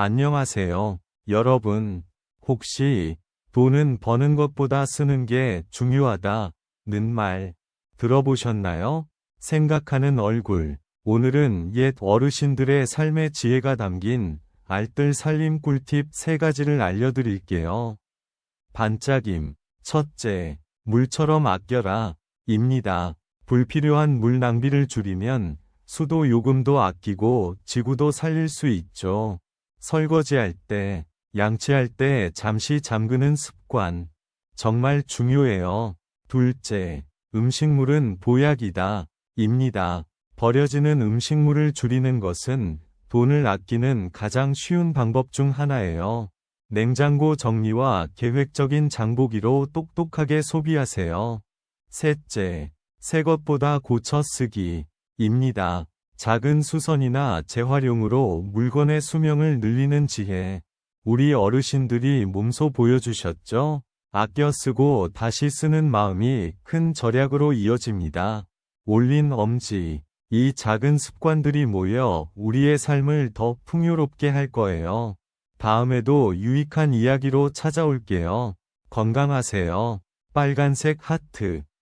안녕하세요. 여러분, 혹시 돈은 버는 것보다 쓰는 게 중요하다 는 말 들어보셨나요? 생각하는 얼굴. 오늘은 옛 어르신들의 삶의 지혜가 담긴 알뜰 살림 꿀팁 3가지를 알려드릴게요. 반짝임. 첫째, 물처럼 아껴라. 입니다. 불필요한 물 낭비를 줄이면 수도 요금도 아끼고 지구도 살릴 수 있죠. 설거지할 때, 양치할 때 잠시 잠그는 습관. 정말 중요해요. 둘째, 음식물은 보약이다. 입니다. 버려지는 음식물을 줄이는 것은 돈을 아끼는 가장 쉬운 방법 중 하나예요. 냉장고 정리와 계획적인 장보기로 똑똑하게 소비하세요. 셋째, 새 것보다 고쳐 쓰기. 입니다. 작은 수선이나 재활용으로 물건의 수명을 늘리는 지혜. 우리 어르신들이 몸소 보여주셨죠? 아껴 쓰고 다시 쓰는 마음이 큰 절약으로 이어집니다. 올린 엄지. 이 작은 습관들이 모여 우리의 삶을 더 풍요롭게 할 거예요. 다음에도 유익한 이야기로 찾아올게요. 건강하세요. 빨간색 하트.